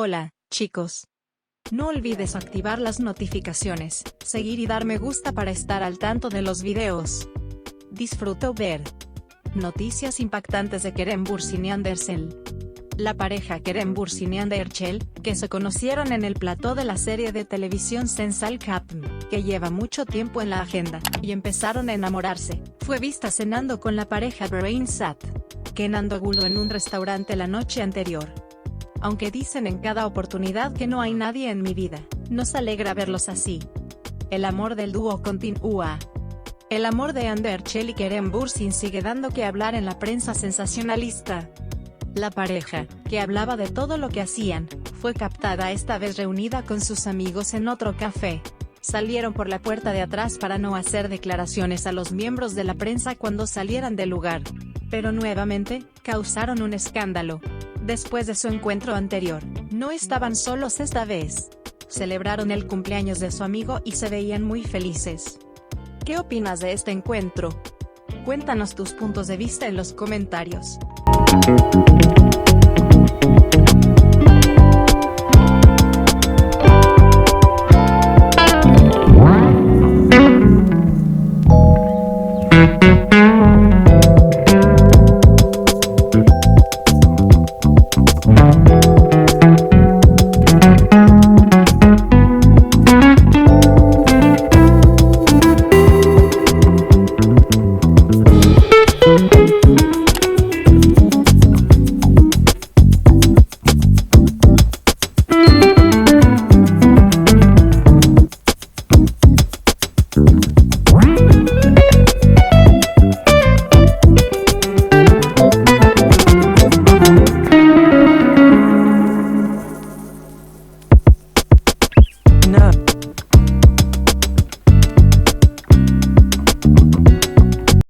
Hola, chicos. No olvides activar las notificaciones, seguir y dar me gusta para estar al tanto de los videos. Disfruto ver noticias impactantes de Kerem Bursin y. La pareja Kerem Bursin y que se conocieron en el plató de la serie de televisión Sensal Capm, que lleva mucho tiempo en la agenda, y empezaron a enamorarse, fue vista cenando con la pareja Brain Sat, Kenan en un restaurante la noche anterior. Aunque dicen en cada oportunidad que no hay nadie en mi vida, nos alegra verlos así. El amor del dúo continúa. El amor de Ander Chell y Kerem Bursin sigue dando que hablar en la prensa sensacionalista. La pareja, que hablaba de todo lo que hacían, fue captada esta vez reunida con sus amigos en otro café. Salieron por la puerta de atrás para no hacer declaraciones a los miembros de la prensa cuando salieran del lugar. Pero nuevamente, causaron un escándalo. Después de su encuentro anterior, no estaban solos esta vez. Celebraron el cumpleaños de su amigo y se veían muy felices. ¿Qué opinas de este encuentro? Cuéntanos tus puntos de vista en los comentarios. you No.